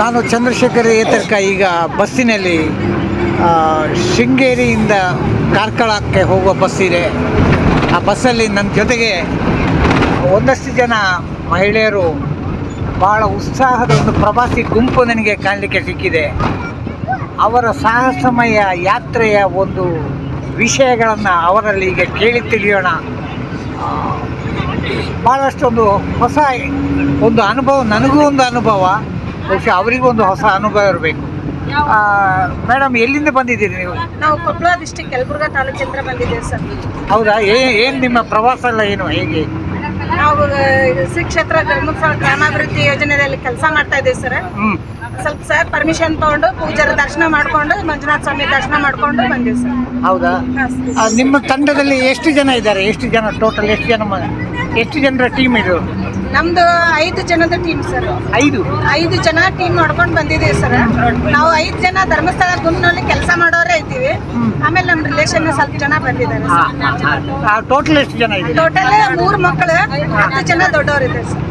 ನಾನು ಚಂದ್ರಶೇಖರ್ ಏತರ್ಕ ಈಗ ಬಸ್ಸಿನಲ್ಲಿ ಶೃಂಗೇರಿಯಿಂದ ಕಾರ್ಕಳಕ್ಕೆ ಹೋಗುವ ಬಸ್ ಇದೆ. ಆ ಬಸ್ಸಲ್ಲಿ ನನ್ನ ಜೊತೆಗೆ ಒಂದಷ್ಟು ಜನ ಮಹಿಳೆಯರು ಭಾಳ ಉತ್ಸಾಹದ ಒಂದು ಪ್ರವಾಸಿ ಗುಂಪು ನನಗೆ ಕಾಣಲಿಕ್ಕೆ ಸಿಕ್ಕಿದೆ. ಅವರ ಸಾಹಸಮಯ ಯಾತ್ರೆಯ ಒಂದು ವಿಷಯಗಳನ್ನು ಅವರಲ್ಲಿ ಈಗ ಕೇಳಿ ತಿಳಿಯೋಣ. ಭಾಳಷ್ಟೊಂದು ಹೊಸ ಒಂದು ಅನುಭವ, ನನಗೂ ಒಂದು ಅನುಭವ. ಬಹುಶಃ ಅವರಿಗೂ ಒಂದು ಹೊಸ ಅನುಭವ ಇರಬೇಕು. ಮೇಡಮ್ ಎಲ್ಲಿಂದ ಬಂದಿದ್ದೀರಿ ನೀವು? ನಾವು ಕೊಪ್ಪಳ ಡಿಸ್ಟಿಕ್ ಯಲಬುರ್ಗಾ ತಾಲೂಕಿಂದ ಬಂದಿದ್ದೇವೆ ಸರ್. ಹೌದಾ? ಏನು ನಿಮ್ಮ ಪ್ರವಾಸ ಎಲ್ಲ ಏನು? ಹೇಗೆ? ನಾವು ಶ್ರೀ ಕ್ಷೇತ್ರ ಧರ್ಮಸ್ಥಳ ಗ್ರಾಮಾಭಿವೃದ್ಧಿ ಯೋಜನೆಯಲ್ಲಿ ಕೆಲಸ ಮಾಡ್ತಾ ಇದ್ದೀವಿ ಸರ್. ಸ್ವಲ್ಪ ಸರ್ ಪರ್ಮಿಷನ್ ತಗೊಂಡು ಪೂಜಾರ ದರ್ಶನ ಮಾಡ್ಕೊಂಡು ಮಂಜುನಾಥ ಸ್ವಾಮಿ ದರ್ಶನ ಮಾಡ್ಕೊಂಡು ಬಂದಿವಿ ಸರ್. ಹೌದಾ? ನಿಮ್ಮ ತಂಡದಲ್ಲಿ ಎಷ್ಟು ಜನ ಇದ್ದಾರೆ? ಎಷ್ಟು ಜನ ಟೋಟಲ್ ಎಷ್ಟು ಜನ ಎಷ್ಟು ಜನರ ಟೀಮ್ ಇದು? ನಮ್ದು ಐದು ಜನದ ಟೀಮ್ ಸರ್ ಐದು? ಐದು ಜನ ಟೀಮ್ ನೋಡ್ಕೊಂಡು ಬಂದಿದ್ದೀವಿ ಸರ್ ನಾವು ಐದು ಜನ ಧರ್ಮಸ್ಥಳ ಗುಂಪಿನಲ್ಲಿ ಕೆಲಸ ಮಾಡೋರೇ ಇದ್ದೀವಿ. ಆಮೇಲೆ ನಮ್ಮ ರಿಲೇಷನ್ ಸ್ವಲ್ಪ ಜನ ಬಂದಿದ್ದಾರೆ ಟೋಟಲ್ ಎಷ್ಟು ಜನ ಇದೆ ಟೋಟಲ್ ಮೂರು ಮಕ್ಕಳು ಹತ್ತು ಜನ ದೊಡ್ಡವರಿದ್ದಾರೆ ಸರ್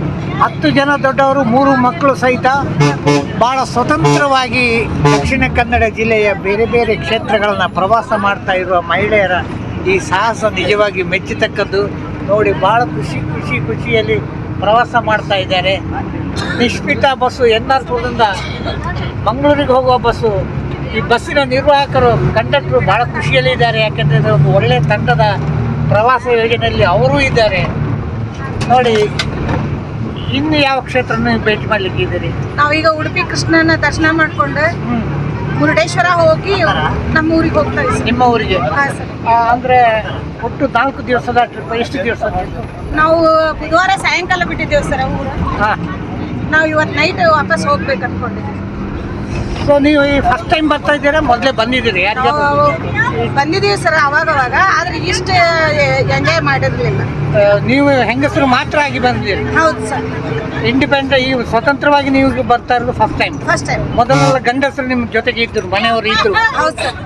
ಹತ್ತು ಜನ ದೊಡ್ಡವರು ಮೂರು ಮಕ್ಕಳು ಸಹಿತ ಭಾಳ ಸ್ವತಂತ್ರವಾಗಿ ದಕ್ಷಿಣ ಕನ್ನಡ ಜಿಲ್ಲೆಯ ಬೇರೆ ಬೇರೆ ಕ್ಷೇತ್ರಗಳನ್ನು ಪ್ರವಾಸ ಮಾಡ್ತಾ ಇರುವ ಮಹಿಳೆಯರ ಈ ಸಾಹಸ ನಿಜವಾಗಿ ಮೆಚ್ಚತಕ್ಕದ್ದು. ನೋಡಿ ಭಾಳ ಖುಷಿ ಖುಷಿ ಖುಷಿಯಲ್ಲಿ ಪ್ರವಾಸ ಮಾಡ್ತಾ ಇದ್ದಾರೆ. ನಿಷ್ಪಿತ ಬಸ್ಸು ಎನ್ ಆರ್ ಪುರದಿಂದ ಮಂಗಳೂರಿಗೆ ಹೋಗುವ ಬಸ್ಸು. ಈ ಬಸ್ಸಿನ ನಿರ್ವಾಹಕರು ಕಂಡಕ್ಟರು ಭಾಳ ಖುಷಿಯಲ್ಲಿದ್ದಾರೆ ಯಾಕೆಂದರೆ ಇದು ಒಂದು ಒಳ್ಳೆಯ ತಂಡದ ಪ್ರವಾಸ ಯೋಜನೆಯಲ್ಲಿ ಅವರೂ ಇದ್ದಾರೆ. ನೋಡಿ ಇನ್ನು ಯಾವ ಕ್ಷೇತ್ರನೂ ಭೇಟಿ ಮಾಡ್ಲಿಕ್ಕೆ ಇದ್ದೀರಿ? ನಾವೀಗ ಉಡುಪಿ ಕೃಷ್ಣನ ದರ್ಶನ ಮಾಡ್ಕೊಂಡು ಮುರುಡೇಶ್ವರ ಹೋಗಿ ನಮ್ಮ ಊರಿಗೆ ಹೋಗ್ತಾ ಇದ್ದೀವಿ ನಿಮ್ಮ ಊರಿಗೆ? ಹಾಂ ಸರ್. ಆ, ಅಂದ್ರೆ ಒಟ್ಟು ನಾಲ್ಕು ದಿವಸದ ಟ್ರಿಪ್ ಎಷ್ಟು ದಿವಸ ನಾವು ಬುಧವಾರ ಸಾಯಂಕಾಲ ಬಿಟ್ಟಿದ್ದೇವೆ ಸರ್ ಊರು. ಹಾ. ನಾವು ಇವತ್ತು ನೈಟ್ ವಾಪಸ್ ಹೋಗ್ಬೇಕು ಅನ್ಕೊಂಡಿದ್ದೀವಿ ಸೊ ನೀವು ಈ ಫಸ್ಟ್ ಟೈಮ್ ಬರ್ತಾ ಇದ್ದೀರಾ? ಮೊದಲೇ ಬಂದಿದ್ದೀರಿ? ಯಾರಿಗೆ ನಾವು ಬಂದಿದ್ದೀವಿ ಸರ್ ಅವಾಗ ಅವಾಗ ಆದ್ರೆ ಇಷ್ಟು ಎಂಜಾಯ್ ಮಾಡಿರ್ಲಿಲ್ಲ. ನೀವು ಹೆಂಗಸರು ಮಾತ್ರ ಆಗಿ ಬಂದಿದ್ದೀರಿ? ಹೌದು ಸರ್. ಇಂಡಿಪೆಂಡೆಂಟ್ ಈ ಸ್ವತಂತ್ರವಾಗಿ ನೀವು ಬರ್ತಾ ಇರೋದು ಫಸ್ಟ್ ಟೈಮ್ ಫಸ್ಟ್ ಟೈಮ್ ಮೊದಲೆಲ್ಲ ಗಂಡಸರು ನಿಮ್ಮ ಜೊತೆಗೆ ಇದ್ದರು ಮನೆಯವರು ಇದ್ದರು ಹೌದು ಸರ್.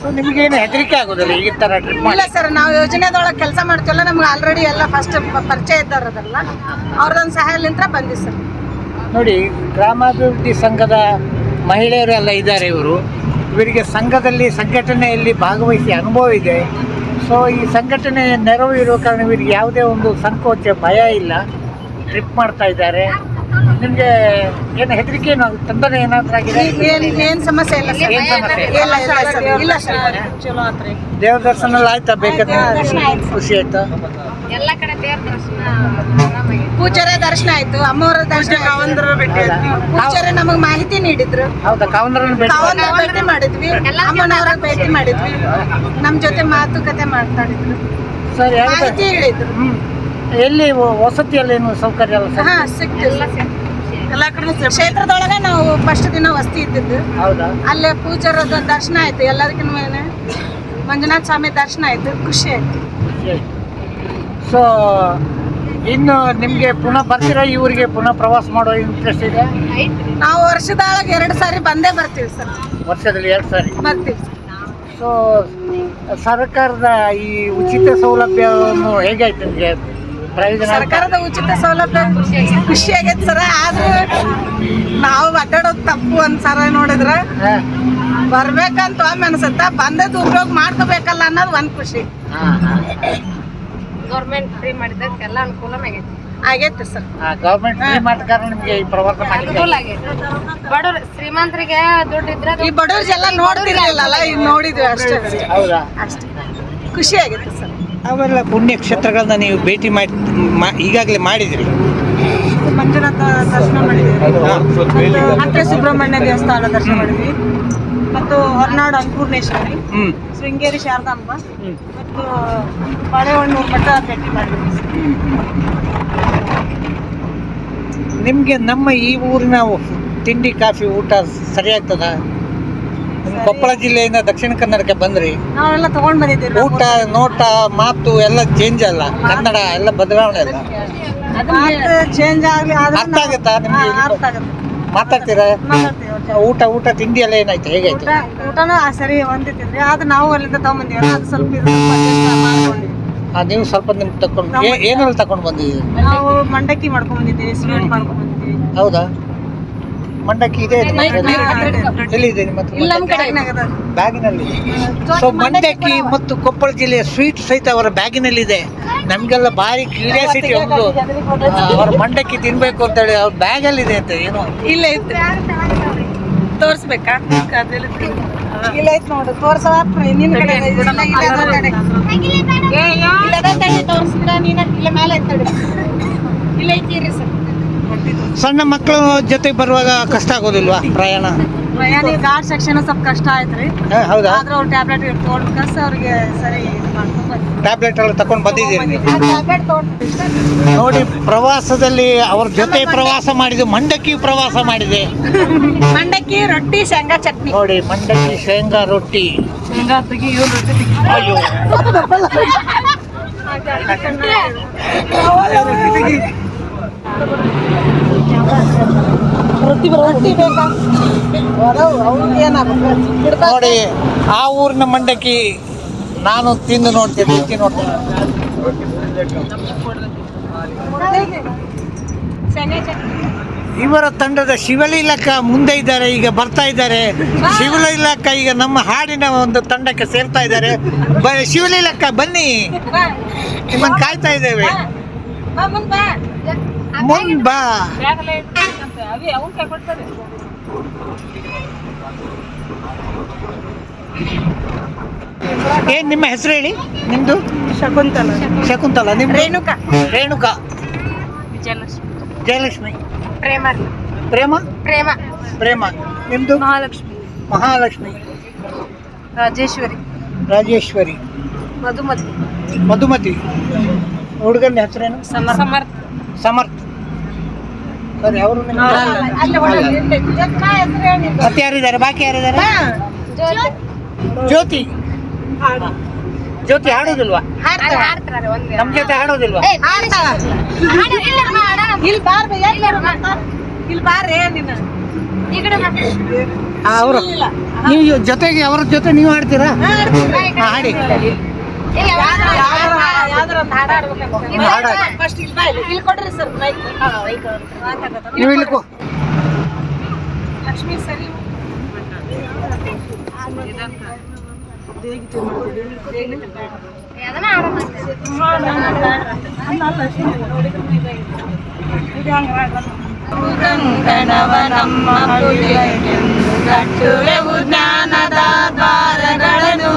ಸೊ ನಿಮಗೇನು ಹೆದರಿಕೆ ಆಗೋದಿಲ್ಲ ಈ ಥರ ಟ್ರಿಪ್ ಇಲ್ಲ ಸರ್ ನಾವು ಯೋಜನೆದೊಳಗೆ ಕೆಲಸ ಮಾಡ್ತೀವಲ್ಲ ನಮ್ಗೆ ಆಲ್ರೆಡಿ ಎಲ್ಲ ಫಸ್ಟ್ ಪರಿಚಯ ಇದ್ದಾರದಲ್ಲ ಅವ್ರದೊಂದು ಸಹಾಯಲಿಂತ್ರ ಬಂದಿ ಸರ್. ನೋಡಿ ಗ್ರಾಮಾಭಿವೃದ್ಧಿ ಸಂಘದ ಮಹಿಳೆಯರೆಲ್ಲ ಇದ್ದಾರೆ ಇವರು. ಇವರಿಗೆ ಸಂಘದಲ್ಲಿ ಸಂಘಟನೆಯಲ್ಲಿ ಭಾಗವಹಿಸಿ ಅನುಭವ ಇದೆ. ಸೊ ಈ ಸಂಘಟನೆ ನೆರವು ಇರೋ ಕಾರಣ ಇವರಿಗೆ ಯಾವುದೇ ಒಂದು ಸಂಕೋಚ ಭಯ ಇಲ್ಲ. ಟ್ರಿಪ್ ಮಾಡ್ತಾ ಇದ್ದಾರೆ. ನಿಮಗೆ ಏನು ಹೆದರಿಕೆ ಏನು ತೊಂದರೆ ಏನಾದರೂ ಆಗಿದೆ? ಏನು ಏನ್ ಸಮಸ್ಯೆ ಇಲ್ಲ ಏನು ಸಮಸ್ಯೆ? ಇಲ್ಲ. ಇಲ್ಲ ಸರ್. ಇಲ್ಲ ಚಲೋ ದೇವ್ರ ದರ್ಶನ ಎಲ್ಲ ಆಯ್ತಾ ಬೇಕಾದ್ರೆ. ಖುಷಿ ಆಯ್ತಾ? ಎಲ್ಲ ಕಡೆ ಪೂಜಾರ ದರ್ಶನ ಆಯ್ತು ಅಮ್ಮವರ ದರ್ಶನ ಪೂಜಾರ ನಮಗ್ ಮಾಹಿತಿ ನೀಡಿದ್ರು. ಹೌದಾ? ಭೇಟಿ ಮಾಡಿ- ಕಾವಂದ್ರ ಭೇಟಿ ಮಾಡಿದ್ವಿ. ಅಮ್ಮನವರ ಭೇಟಿ ಮಾಡಿದ್ವಿ. ನಮ್ ಜೊತೆ ಮಾತುಕತೆ ಮಾತಾಡಿದ್ರು ಸರ್ ಮಾಹಿತಿ ಹೇಳಿದ್ರು. ಎಲ್ಲಿ ವಸತಿಯಲ್ಲಿ ಏನು ಸೌಕರ್ಯ ಹಾ ಎಲ್ಲಾ ಕಡೆ ಕ್ಷೇತ್ರದೊಳಗೆ ನಾವು ಫಸ್ಟ್ ದಿನ ವಸ್ತಿ ಇದ್ದಿದ್ದು. ಹೌದಾ? ಅಲ್ಲೇ ಪೂಜಾರದ ದರ್ಶನ ಆಯ್ತು. ಎಲ್ಲದಕ್ಕಿಂತ ಮೇಲೆ ಮಂಜುನಾಥ ಸ್ವಾಮಿ ದರ್ಶನ ಆಯ್ತು. ಖುಷಿ ಆಯ್ತು. ಸೊ ಇನ್ನು ನಿಮಗೆ ಪುನಃ ಬರ್ತೀರಾ? ಇವರಿಗೆ ಪುನಃ ಪ್ರವಾಸ ಮಾಡೋ ಇಂಟ್ರೆಸ್ಟ್ ಇದೆ? ನಾವು ವರ್ಷದೊಳಗೆ ಎರಡು ಸಾರಿ ಬಂದೇ ಬರ್ತೀವಿ ಸರ್. ವರ್ಷದಲ್ಲಿ ಎರಡು ಸಾರಿ? ಬರ್ತೀವಿ ಸೊ ಸರ್ಕಾರದ ಈ ಉಚಿತ ಸೌಲಭ್ಯವನ್ನು ಹೇಗಾಯ್ತು ನಿಮಗೆ? ಪ್ರಯೋಜನ ಸರ್ಕಾರದ ಉಚಿತ ಸೌಲಭ್ಯ ಖುಷಿ ಆಗೈತೆ ಸರ. ಆದ್ರೆ ನಾವು ಅಡ್ಡಾಡೋದು ತಪ್ಪು ಅಂತ ಸರ ನೋಡಿದ್ರ ಬರ್ಬೇಕಂತ ಒಮ್ಮೆ ಅನ್ಸತ್ತ ಬಂದದ್ದು ಉಪಯೋಗ ಮಾಡ್ಕೋಬೇಕಲ್ಲ ಅನ್ನೋದು ಒಂದು ಖುಷಿ. ಗೌರ್ಮೆಂಟ್ ಫ್ರೀ ಮಾಡಿದ್ದಕ್ಕೆ ಎಲ್ಲ ಅನುಕೂಲ ಆಗೈತಿ. ಆಗೈತೆ ಸರ್. ಆ, ಗೌರ್ಮೆಂಟ್ ಫ್ರೀ ಮಾಡಿದ ಕಾರಣ ನಿಮಗೆ ಈ ಪ್ರವಾಸ ಅನುಕೂಲ ಆಗೈತಿ. ಬಡವ್ರು ಶ್ರೀಮಂತರಿಗೆ ದುಡ್ಡು ಇದ್ರೆ ಈ ಬಡವ್ರಿಗೆಲ್ಲ ನೋಡಿರಲಿಲ್ಲ ಈಗ ನೋಡಿದ್ವಿ ಅಷ್ಟೇ. ಹೌದಾ? ಅಷ್ಟೇ. ಖುಷಿ ಆಗೈತೆ ಸರ್. ಅವೆಲ್ಲ ಪುಣ್ಯ ಕ್ಷೇತ್ರಗಳನ್ನ ನೀವು ಭೇಟಿ ಮಾಡಿ ಮಾ- ಈಗಾಗಲೇ ಮಾಡಿದ್ರಿ. ಮಂಜುನಾಥ ದರ್ಶನ ಮಾಡಿದ್ವಿ. ಸುಬ್ರಹ್ಮಣ್ಯ ದೇವಸ್ಥಾನ ದರ್ಶನ ಮಾಡಿದ್ವಿ. ಮತ್ತು ಹೊರನಾಡು ಅನ್ನಪೂರ್ಣೇಶ್ವರಿ. ಹ್ಮ್. ಶೃಂಗೇರಿ ಶಾರದಾಂಬ. ಹ್ಮ್. ಮತ್ತು ಬಾಳೆಹೊನ್ನೂರು ಮಠ ಭೇಟಿ ಮಾಡಿದ್ವಿ ನಿಮಗೆ ನಮ್ಮ ಈ ಊರಿನ ತಿಂಡಿ ಕಾಫಿ ಊಟ ಸರಿಯಾಗ್ತದ? ಕೊಪ್ಪಳ ಜಿಲ್ಲೆಯಿಂದ ದಕ್ಷಿಣ ಕನ್ನಡಕ್ಕೆ ಬಂದ್ರಿ. ನಾವೆಲ್ಲ ತಗೊಂಡ್ ಬಂದಿದ್ದೀವಿ ಊಟ ನೋಟ ಮಾತು ಎಲ್ಲ ಚೇಂಜ್ ಅಲ್ಲ. ಕನ್ನಡ ಎಲ್ಲ ಬದಲಾವಣೆ ಅಲ್ಲ. ಚೇಂಜ್ ಆಗ್ಲಿ ಅರ್ಥ ಆಗುತ್ತಾ ನಿಮ್ಗೆ ಅರ್ಥ ಆಗುತ್ತೆ. ಮಾತಾಡ್ತೀರಾ? ಮಾತಾಡ್ತೀವಿ. ಅವ್ರ ಜೊತೆ. ಊಟ ಊಟ ತಿಂಡಿ ಎಲ್ಲ ಏನಾಯ್ತು? ಹೇಗಾಯ್ತು? ಊಟ ಊಟನೂ ಆ ಸರಿ ಹೊಂದಿತ್ತಿದ್ರಿ ಆದ್ರೆ ನಾವು ಅಲ್ಲಿಂದ ತಗೊಂಬಂದಿವಲ್ಲ ಅದು ಸ್ವಲ್ಪ ಇದು ಸ್ವಲ್ಪ adjust ಮಾಡ್ಕೊಂಡಿವಿ ಆ, ನೀವು ಸ್ವಲ್ಪ ನಿಮ್ಗೆ ತಕೊಂಡು ಏನೆಲ್ಲ ತಕೊಂಡು ಬಂದಿದ್ದೀರಿ? ನಾವು ಮಂಡಕ್ಕಿ ಮಾಡ್ಕೊಂಡ್ ಬಂದಿದ್ದೀವಿ ಸ್ವೀಟ್ ಮಾಡ್ಕೊಂಡ್ ಬಂದಿದ್ದೀವಿ. ಹೌದಾ? ಮಂಡಕ್ಕಿ ಇದೆ ನಿಮ್ಮ ಅದ. ಬ್ಯಾಗಿನಲ್ಲಿ. ಸೊ ಮಂಡಕ್ಕಿ ಮತ್ತು ಕೊಪ್ಪಳ ಜಿಲ್ಲೆಯ ಸ್ವೀಟ್ ಸಹಿತ ಅವರ ಬ್ಯಾಗಿನಲ್ಲಿದೆ. ನಮಗೆಲ್ಲ ಭಾರಿ ಕ್ಯೂರಿಯಾಸಿಟಿ ಒಂದು. ಅವ್ರ ಮಂಡಕ್ಕಿ ತಿನ್ಬೇಕು ಅಂತ ಹೇಳಿ ಅವ್ರ ಬ್ಯಾಗಲ್ಲಿದೆ ಅಂತ ಏನು? ಇಲ್ಲ ತೋರಿಸ್ಬೇಕಾ? ಇಲ್ಲ ಐತ್ ನೋಡು. ತೋರ್ಸ ನಿನ್ನ ಕಡೆ ಇಲ್ಲ, ಇಲ್ಲ ತೋರ್ಸ್ಬಿಡ. ನೀನ ಇಲ್ಲ ಮೇಲೆ ಐತ್ ತಡಿ. ಇಲ್ಲ ಐತಿರಿ ಸರ್. ಸಣ್ಣ ಮಕ್ಕಳ ಜೊತೆ ಬರುವಾಗ ಕಷ್ಟ ಆಗೋದಿಲ್ವಾ ಪ್ರಯಾಣ? ಪ್ರಯಾಣ ಗಾರ್ಡ್ ಸೆಕ್ಷನ್ ಸ್ವಲ್ಪ ಕಷ್ಟ ಆಯ್ತು ರೀ. ಹೌದಾ? ಆದ್ರೆ ಅವ್ರು ಟ್ಯಾಬ್ಲೆಟ್ ತೊಗೊಂಡ್ ಕಸ್ ಅವ್ರಿಗೆ ಸರಿ. ಟ್ಯಾಬ್ಲೆಟ್ ಎಲ್ಲ ತಗೊಂಡು ಬಂದಿದ್ದೀರಿ ನೋಡಿ ಪ್ರವಾಸದಲ್ಲಿ ಅವ್ರ ಜೊತೆ ಪ್ರವಾಸ ಮಾಡಿದ್ದು ಮಂಡಕ್ಕಿ ಪ್ರವಾಸ ಮಾಡಿದೆ. ಮಂಡಕ್ಕಿ ರೊಟ್ಟಿ ಶೇಂಗಾ ಚಟ್ನಿ. ನೋಡಿ ಮಂಡಕ್ಕಿ ಶೇಂಗಾ ರೊಟ್ಟಿ. ಶೇಂಗಾ ತೆಗಿ. ಅಯ್ಯೋ. ನೋಡಿ, ಆ ಊರಿನ ಮಂಡಕ್ಕಿ ನಾನು ತಿಂದು ನೋಡ್ತೇನೆ ರುಚಿ ನೋಡ್ತೇನೆ. ಇವರ ತಂಡದ ಶಿವಲೀಲಕ್ಕ ಮುಂದೆ ಇದ್ದಾರೆ, ಈಗ ಬರ್ತಾ ಇದ್ದಾರೆ. ಶಿವಲೀಲಕ್ಕ ಈಗ ನಮ್ಮ ಹಾಡಿನ ಒಂದು ತಂಡಕ್ಕೆ ಸೇರ್ತಾ ಇದ್ದಾರೆ. ಶಿವಲೀಲಕ್ಕ ಬನ್ನಿ. ನಿಮ್ಮನ್ನು ಕಾಯ್ತಾ ಇದ್ದೇವೆ. ಮುಂದ್ ಬಾ ಏನ್ ನಿಮ್ಮ ಹೆಸರು ಹೇಳಿ? ನಿಮ್ದು? ಶಕುಂತಲ. ಶಕುಂತಲ. ನಿಮ್ ರೇಣುಕಾ. ರೇಣುಕಾ. ಜಯಲಕ್ಷ್ಮಿ ಪ್ರೇಮ. ಪ್ರೇಮ? ಪ್ರೇಮ. ಪ್ರೇಮ. ನಿಮ್ದು? ಮಹಾಲಕ್ಷ್ಮಿ. ಮಹಾಲಕ್ಷ್ಮಿ. ರಾಜೇಶ್ವರಿ. ರಾಜೇಶ್ವರಿ. ಮಧುಮತಿ. ಮಧುಮತಿ. ಹುಡುಗನ ಹೆಸರೇನು? ಸಮರ್ಥ. ಸಮರ್ಥ್. ಮತ್ತೆ ಯಾರಿದ್ದಾರೆ? ಬಾಕಿ ಯಾರಿದ್ದಾರೆ? ಜ್ಯೋತಿ. ಜ್ಯೋತಿ ಹಾಡೋದಿಲ್ವಾ? ನಮ್ ಜೊತೆ ಹಾಡೋದಿಲ್ವಾ? ಅವರು. ನೀವು ಜೊತೆಗೆ ಅವ್ರ ಜೊತೆ ನೀವು ಹಾಡ್ತೀರಾ? ಹಾಡಿ. ಹಾಡಿ ನೀವು ಇಲ್ಲಿ ಲಕ್ಷ್ಮೀ ಸರಿ. ಅದನ್ನ ಆಡೋಣ ನಮ್ಮ ಕಟ್ಟುವೆವು ಜ್ಞಾನದ ದ್ವಾರಗಳನ್ನು.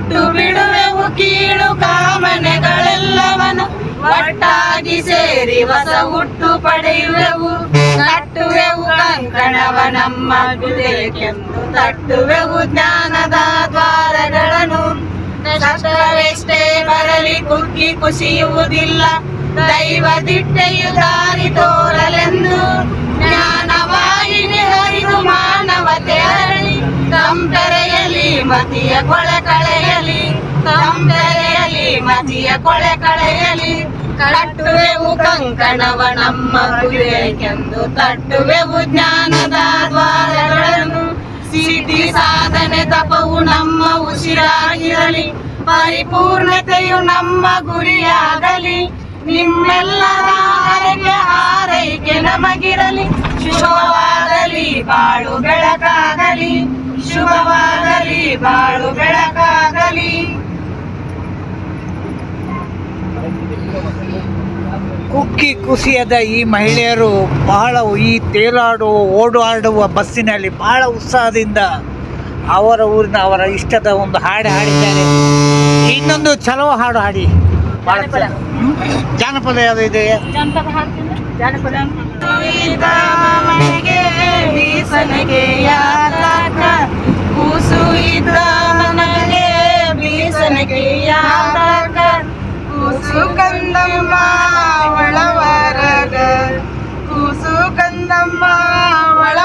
ಸುಟ್ಟು ಬಿಡುವೆವು ಕೀಳು ಕಾಮನೆಗಳೆಲ್ಲವನು. ಒಟ್ಟಾಗಿ ಸೇರಿ ಹೊಸ ಹುಟ್ಟು ಪಡೆಯುವೆವು. ಕಟ್ಟುವೆವು ಕಂಕಣವ ನಮ್ಮ ಹೃದಯಕ್ಕೆಂದು. ತಟ್ಟುವೆವು ಜ್ಞಾನದ ದ್ವಾರಗಳನ್ನು. ಕಷ್ಟವೆಷ್ಟೇ ಬರಲಿ ಕುಗ್ಗಿ ಕುಸಿಯುವುದಿಲ್ಲ. ದೈವ ದಿಟ್ಟೆಯು ದಾರಿ ತೋರಲೆಂದು. ಜ್ಞಾನವಾಹಿನಿ ಹರಿದು ಮಾನವತೆ ಅರಳಿ. ತಂಪೆರೆಯಲಿ ಮತಿಯ ಕೊಳೆ ಕಳೆಯಲಿ ತಂಪೆರೆಯಲಿ ಮತಿಯ ಕೊಳೆ ಕಳೆಯಲಿ, ಕಟ್ಟುವೆವು ಕಂಕಣವ ನಮ್ಮ ಹೃದಯಕ್ಕೆಂದು ತಟ್ಟುವೆವು ಜ್ಞಾನದ ದ್ವಾರಗಳನ್ನು, ಸಿದ್ಧಿ ಸಾಧನೆ ತಪವು ನಮ್ಮ ಉಸಿರಾಗಿರಲಿ, ಪರಿಪೂರ್ಣತೆಯು ನಮ್ಮ ಗುರಿಯಾಗಲಿ, ನಿಮ್ಮೆಲ್ಲರ ಆರೈಕೆ ಆರೈಕೆ ನಮಗಿರಲಿ, ಶುಭವಾಗಲಿ ಬಾಳು ಬೆಳಕಾಗಲಿ ಶುಭವಾಗಲಿ ಬಾಳು ಬೆಳಕಾಗಲಿ. ಕುಕ್ಕಿ ಕುಸಿಯದ ಈ ಮಹಿಳೆಯರು ಬಹಳ ಈ ತೇಲಾಡುವ ಓಡಾಡುವ ಬಸ್ಸಿನಲ್ಲಿ ಬಹಳ ಉತ್ಸಾಹದಿಂದ ಅವರ ಊರಿನ ಅವರ ಇಷ್ಟದ ಒಂದು ಹಾಡು ಹಾಡಿದ್ದಾರೆ. ಇನ್ನೊಂದು ಚಲೋ ಹಾಡು ಹಾಡಿ? ಜಾನಪದ. ಯಾವುದು ಇದೆ? ಜನಪದ ಹಾಡ್ತೀನಿ ಜನಪದ ಮನೆಗೆ ಬೀಸನಿಗೆ ಯಾತಕ ಕೂಸು ಇದ್ದ ಮನೆಗೆ ಬೀಸನಿಗೆ ಯಾತಕ ಕೂಸು ಕಂದಮ್ಮ ಒಳವರಗ ಕೂಸು ಕಂದಮ್ಮ ಒಳ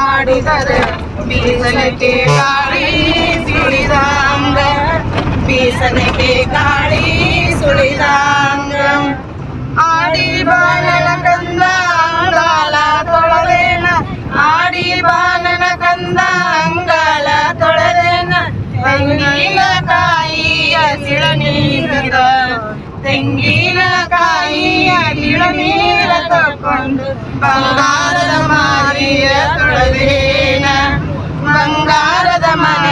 ಆಡಿದರೆ ಬೀಸಲಿಗೆ ಗಾಳಿ ಸುಳಿದಂಗ ಬೀಸಲಿಗೆ ಗಾಳಿ ಸುಳಿದಂಗ ಆಡಿ ಬಾಲನ ಕಂದ ಅಂಗಾಲ ತೊಳೆದೇನ ಆಡಿ ಬಾಲನ ಕಂದ ಅಂಗಾಲ ತೊಳೆದೇನ ತೆಂಗಿನ ಕಾಯಿಯ ಸಿಳ ನೀರಿದ ತೆಂಗಿನ ಕಾಯಿಯ ಸಿಳ ನೀರ ತಕೊಂಡು ಬಂಗಾರದ ಮಾರಿಯ ತೊಳೆದೇನ ಬಂಗಾರದ ಮಾರಿಯ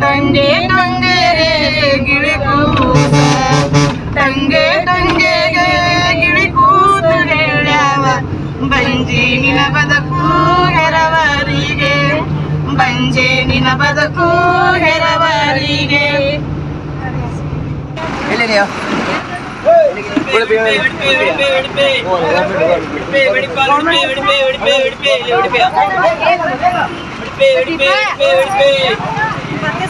ತಂಗೆ ತಂಗೆರೆ ಗಿಳಿ ಕೂಸ ತಂಗೆ ತಂಗೆಗೆ ಗಿಳಿ ಕೂತು ಹೇಳ್ಯಾವ ಬಂಜಿ ನಿನ ಬದಕು ಹೆರವರಿಗೆ ಬಂಜೆ ನಿನ ಬದಕು ಹೆರವರಿಗೆ